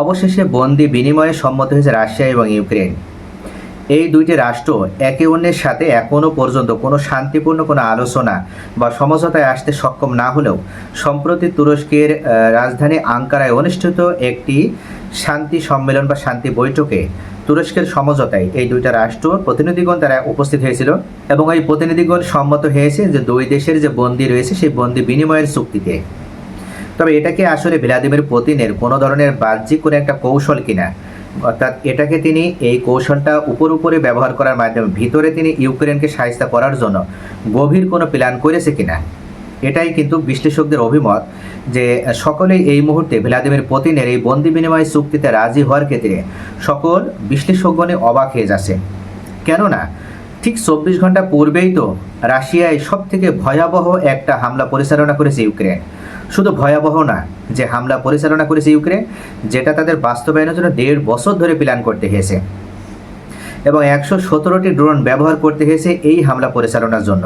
অবশেষে বন্দি বিনিময়ে সম্মত হয়েছে রাশিয়া এবং ইউক্রেন। এই দুইটি রাষ্ট্র একে অন্যের সাথে এখনও পর্যন্ত কোনো শান্তিপূর্ণ কোনো আলোচনা বা সমঝোতায় আসতে সক্ষম না হলেও সম্প্রতি তুরস্কের রাজধানী আঙ্কারায় অনুষ্ঠিত একটি শান্তি সম্মেলন বা শান্তি বৈঠকে তুরস্কের সমঝোতায় এই দুইটা রাষ্ট্র প্রতিনিধিগণ তারা উপস্থিত হয়েছিল এবং এই প্রতিনিধিগণ সম্মত হয়েছে যে দুই দেশের যে বন্দি রয়েছে সেই বন্দি বিনিময়ের চুক্তিতে। তবে এটাকে আসলে ভ্লাদিমির পুতিনের কোনো ধরনের বাহ্যিক কোনো একটা কৌশল কিনা? অর্থাৎ এটাকে তিনি এই কৌশলটা উপর উপরে ব্যবহার করার মাধ্যমে ভিতরে তিনি ইউক্রেনকে সাহায্য করার জন্য গভীর কোনো প্ল্যান করেছে কিনা? এটাই কিন্তু বিশ্লেষকদের অভিমত যে সকলেই এই মুহূর্তে ভ্লাদিমির পুতিনের এই বন্দি বিনিময় চুক্তিতে রাজি হওয়ার ক্ষেত্রে সকল বিশ্লেষকগণে অবাক হয়ে যাচ্ছে কেননা, ঠিক চব্বিশ ঘণ্টা পূর্বেই তো রাশিয়ায় সব থেকে ভয়াবহ একটা হামলা পরিচালনা করেছে ইউক্রেন। শুধু ভয়াবহ না, যে হামলা পরিচালনা করেছে ইউক্রেন, যেটা তাদের বাস্তবায়নের জন্য দেড় বছর ধরে প্ল্যান করতে হয়েছে। এবং একশো সতেরোটি ড্রোন ব্যবহার করতে হয়েছে এই হামলা পরিচালনার জন্য।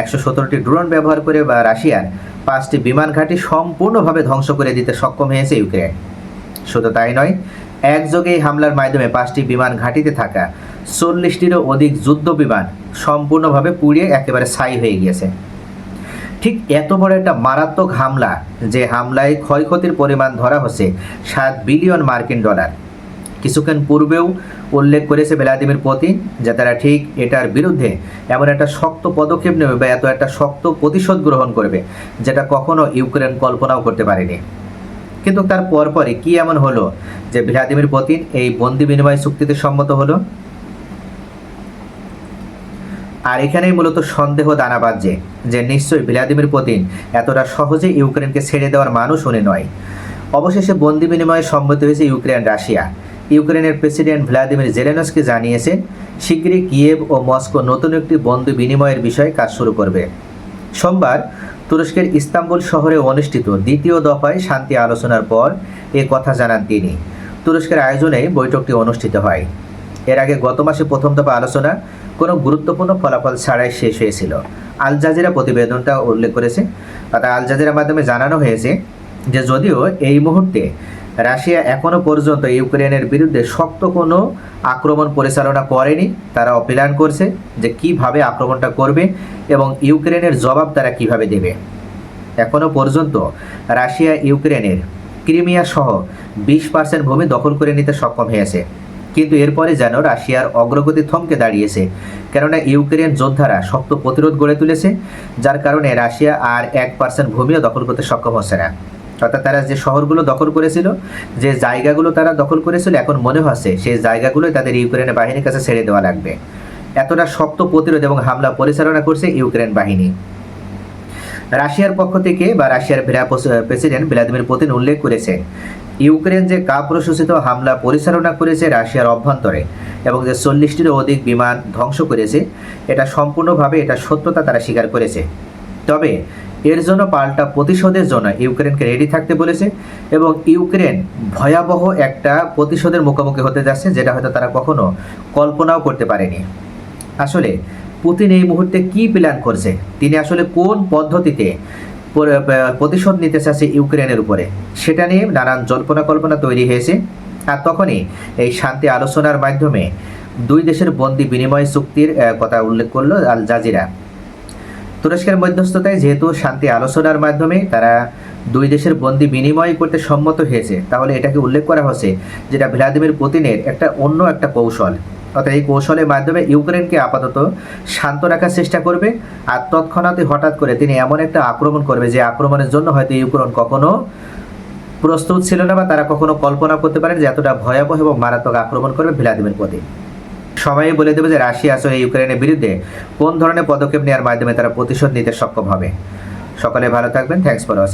একশো সতেরোটি ড্রোন ব্যবহার করে বা রাশিয়ার পাঁচটি বিমান ঘাঁটি সম্পূর্ণভাবে ধ্বংস করে দিতে সক্ষম হয়েছে ইউক্রেন। শুধু তাই নয়, একযোগে এই হামলার মাধ্যমে পাঁচটি বিমান ঘাঁটিতে থাকা চল্লিশটিরও অধিক যুদ্ধ বিমান সম্পূর্ণভাবে পুড়িয়ে একেবারে ছাই হয়ে গিয়েছে। ঠিক এত বড় একটা মারাত্মক হামলা যে হামলায় ক্ষয়ক্ষতির পরিমাণ ধরা হচ্ছে সাত বিলিয়ন মার্কিন ডলার। কিছুক্ষণ পূর্বেও উল্লেখ করেছে ভ্লাদিমির পুতিন যে তারা ঠিক এটার বিরুদ্ধে এমন একটা শক্ত পদক্ষেপ নেবে বা এত একটা শক্ত প্রতিশোধ গ্রহণ করবে যেটা কখনো ইউক্রেন কল্পনাও করতে পারেনি। কিন্তু তার পরপরই কি এমন হলো যে ভ্লাদিমির পুতিন এই বন্দি বিনিময় চুক্তিতে সম্মত হলো? আর এখানেই মূলত সন্দেহ দানা বাজছে যে নিশ্চয়ই ভ্লাদিমির পুতিন এতটা সহজে ইউক্রেনকে ছেড়ে দেওয়ার মানুষ উনি নয়। অবশেষে বন্দি বিনিময়ে সম্মত হয়েছে ইউক্রেন রাশিয়া। ইউক্রেনের প্রেসিডেন্ট ভ্লাদিমির জেলেনস্কি জানিয়েছেন শীঘ্রই কিয়েভ ও মস্কো নতুন একটি বন্দি বিনিময়ের বিষয়ে কাজ শুরু করবে। সোমবার তুরস্কের ইস্তাম্বুল শহরে অনুষ্ঠিত দ্বিতীয় দফায় শান্তি আলোচনার পর এ কথা জানান তিনি। তুরস্কের আয়োজনে বৈঠকটি অনুষ্ঠিত হয়। এর আগে গত মাসে প্রথম দফা আলোচনা কোনো গুরুত্বপূর্ণ ফলাফল ছাড়াই শেষ হয়েছিল। আল জাজিরা প্রতিবেদনটা উল্লেখ করেছে। অর্থাৎ আল জাজিরার মাধ্যমে জানানো হয়েছে যে, যদিও এই মুহূর্তে রাশিয়া এখনও পর্যন্ত ইউক্রেনের বিরুদ্ধে শক্ত কোনো আক্রমণ পরিচালনা করেনি, তারা প্ল্যান করছে যে কীভাবে আক্রমণটা করবে এবং ইউক্রেনের জবাব তারা কীভাবে দেবে। এখনও পর্যন্ত রাশিয়া ইউক্রেনের ক্রিমিয়া সহ বিশ পার্সেন্ট ভূমি দখল করে নিতে সক্ষম হয়েছে। কিন্তু এরপরে যেন রাশিয়ার অগ্রগতি থমকে দাঁড়িয়েছে। কেননা ইউক্রেন যোদ্ধারা শক্ত প্রতিরোধ গড়ে তুলেছে, যার কারণে রাশিয়া আর এক পার্সেন্ট ভূমিও দখল করতে সক্ষম হচ্ছে না। অর্থাৎ তারা যে শহরগুলো দখল করেছিল, যে জায়গাগুলো তারা দখল করেছিল, এখন মনে হচ্ছে সেই জায়গাগুলোই তাদের ইউক্রেনের বাহিনীর কাছে ছেড়ে দেওয়া লাগবে। এতটা শক্ত প্রতিরোধ এবং হামলা পরিচালনা করছে ইউক্রেন বাহিনী। রাশিয়ার পক্ষ থেকে বা রাশিয়ার প্রেসিডেন্ট ভ্লাদিমির পুতিন উল্লেখ করেছে ইউক্রেন যে কাপুরসূচিত হামলা পরিচালনা করেছে রাশিয়ার অভ্যন্তরে এবং যে চল্লিশটিরও অধিক বিমান ধ্বংস করেছে, এটা সম্পূর্ণভাবে এটা সত্যতা তারা স্বীকার করেছে। তবে এর জন্য পাল্টা প্রতিশোধের জন্য ইউক্রেনকে রেডি থাকতে বলেছে এবং ইউক্রেন ভয়াবহ একটা প্রতিশোধের মুখোমুখি হতে যাচ্ছে, যেটা হয়তো তারা কখনো কল্পনাও করতে পারেনি। আসলে পুতিন এই মুহূর্তে কি প্ল্যান করছে? তিনি আসলে কোন পদ্ধতিতে প্রতিশোধ নিতে চাচ্ছে ইউক্রেনের উপরে? সেটা নিয়ে নানান জল্পনা কল্পনা তৈরি হয়েছে। আর তখনই এই শান্তি আলোচনার মাধ্যমে দুই দেশের বন্দি বিনিময় চুক্তির কথা উল্লেখ করল আল জাজিরা তুরস্কের মধ্যস্থতায় যেহেতু শান্তি আলোচনার মাধ্যমে তারা দুই দেশের বন্দি বিনিময় করতে সম্মত হয়েছে, তাহলে এটাকে উল্লেখ করা হচ্ছে যেটা ভ্লাদিমির পুতিনের একটা অন্য একটা কৌশল। অর্থাৎ এই কৌশলের মাধ্যমে ইউক্রেনকে আপাতত শান্ত রাখার চেষ্টা করবে আর তৎক্ষণাৎই হঠাৎ করে তিনি এমন একটা আক্রমণ করবে যে আক্রমণের জন্য হয়তো ইউক্রেন কখনো প্রস্তুত ছিল না বা তারা কখনো কল্পনা করতে পারেন যে এতটা ভয়াবহ এবং মারাত্মক আক্রমণ করবে ভ্লাদিমির পুতিন। সবাই বলে দেবে যে রাশিয়া আসলে ইউক্রেনের বিরুদ্ধে। কোন ধরনের পদক্ষেপ নেওয়ার মাধ্যমে তারা প্রতিশোধ নিতে সক্ষম হবে? সকলে ভালো থাকবেন। Thanks for watching